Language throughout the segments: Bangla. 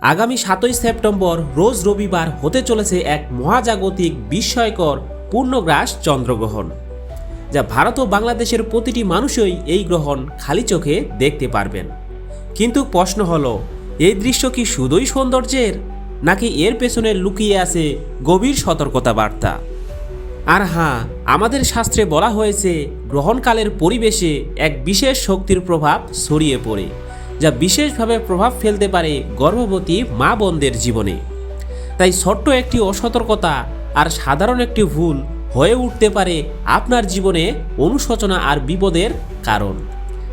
আগামী সাতই সেপ্টেম্বর রোজ রবিবার হতে চলেছে এক মহাজাগতিক বিস্ময়কর পূর্ণগ্রাস চন্দ্রগ্রহণ, যা ভারত ও বাংলাদেশের প্রতিটি মানুষই এই গ্রহণ খালি চোখে দেখতে পারবেন। কিন্তু প্রশ্ন হলো এই দৃশ্য কি শুধুই সৌন্দর্যের, নাকি এর পেছনে লুকিয়ে আছে গভীর সতর্কতা বার্তা আর হ্যাঁ আমাদের শাস্ত্রে বলা হয়েছে, গ্রহণকালের পরিবেশে এক বিশেষ শক্তির প্রভাব ছড়িয়ে পড়ে যা বিশেষভাবে প্রভাব ফেলতে পারে গর্ভবতী মা বোনদের জীবনে। তাই ছোট্ট একটি অসতর্কতা আর সাধারণ একটি ভুল হয়ে উঠতে পারে আপনার জীবনে অনুশোচনা আর বিপদের কারণ।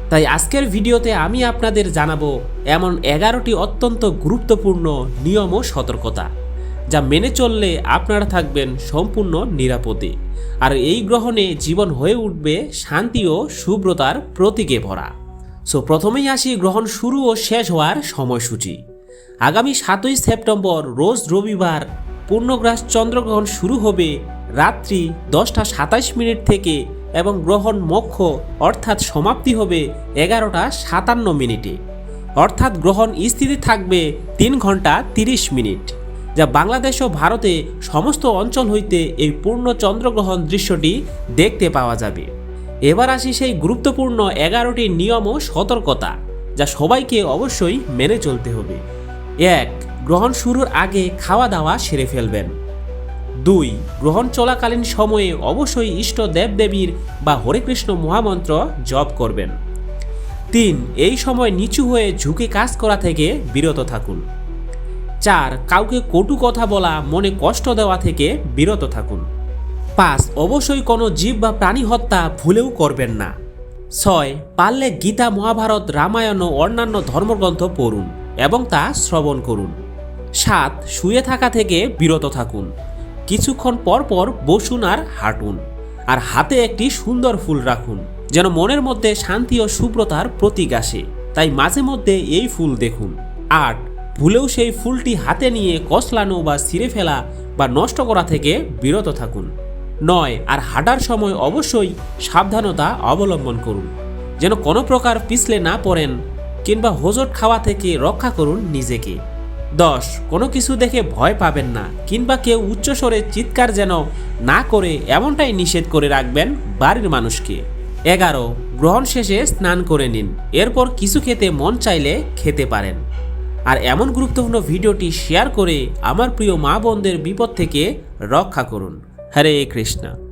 তাই আজকের ভিডিওতে আমি আপনাদের জানাব এমন এগারোটি অত্যন্ত গুরুত্বপূর্ণ নিয়ম ও সতর্কতা, যা মেনে চললে আপনারা থাকবেন সম্পূর্ণ নিরাপদে। আর এই গ্রহণে জীবন হয়ে উঠবে শান্তি ও শুভ্রতার প্রতীকে ভরা। সো প্রথমেই আসি গ্রহণ শুরু ও শেষ হওয়ার সময়সূচি। আগামী সাতই সেপ্টেম্বর, রোজ রবিবার, পূর্ণগ্রাস চন্দ্রগ্রহণ শুরু হবে রাত্রি দশটা সাতাশ মিনিট থেকে এবং গ্রহণ মক্ষ অর্থাৎ সমাপ্তি হবে এগারোটা সাতান্ন মিনিটে। অর্থাৎ গ্রহণ স্থিতি থাকবে তিন ঘণ্টা তিরিশ মিনিট। যা বাংলাদেশ ও ভারতে সমস্ত অঞ্চল হইতে এই পূর্ণ চন্দ্রগ্রহণ দৃশ্যটি দেখতে পাওয়া যাবে। এবার আসি সেই গুরুত্বপূর্ণ এগারোটি নিয়ম ও সতর্কতা, যা সবাইকে অবশ্যই মেনে চলতে হবে। এক, গ্রহণ শুরুর আগে খাওয়া দাওয়া সেরে ফেলবেন। দুই, গ্রহণ চলাকালীন সময়ে অবশ্যই ইষ্ট দেবদেবীর বা হরেকৃষ্ণ মহামন্ত্র জপ করবেন। তিন, এই সময় নিচু হয়ে ঝুঁকে কাজ করা থেকে বিরত থাকুন। চার, কাউকে কটু কথা বলা, মনে কষ্ট দেওয়া থেকে বিরত থাকুন। পাঁচ অবশ্যই কোনো জীব বা প্রাণী হত্যা ভুলেও করবেন না। ছয়, পারলে গীতা, মহাভারত, রামায়ণ ও অন্যান্য ধর্মগ্রন্থ পড়ুন এবং তা শ্রবণ করুন। সাত, শুয়ে থাকা থেকে বিরত থাকুন। কিছুক্ষণ পর পর বসুন আর হাঁটুন। আর হাতে একটি সুন্দর ফুল রাখুন, যেন মনের মধ্যে শান্তি ও শুভ্রতার প্রতীক আসে। তাই মাঝে মধ্যে এই ফুল দেখুন। আট, ভুলেও সেই ফুলটি হাতে নিয়ে কসলানো বা ছিঁড়ে ফেলা বা নষ্ট করা থেকে বিরত থাকুন। নয়, আর হাঁটার সময় অবশ্যই সাবধানতা অবলম্বন করুন। যেন কোনো প্রকার পিছলে না পড়েন কিংবা হোজট খাওয়া থেকে রক্ষা করুন নিজেকে। দশ, কোনো কিছু দেখে ভয় পাবেন না কিংবা কেউ উচ্চস্বরে চিৎকার যেন না করে এমনটাই নিষেধ করে রাখবেন বাড়ির মানুষকে। এগারো, গ্রহণ শেষে স্নান করে নিন, এরপর কিছু খেতে মন চাইলে খেতে পারেন। আর এমন গুরুত্বপূর্ণ ভিডিওটি শেয়ার করে আমার প্রিয় মা বোনদের বিপদ থেকে রক্ষা করুন। हरे कृष्णा।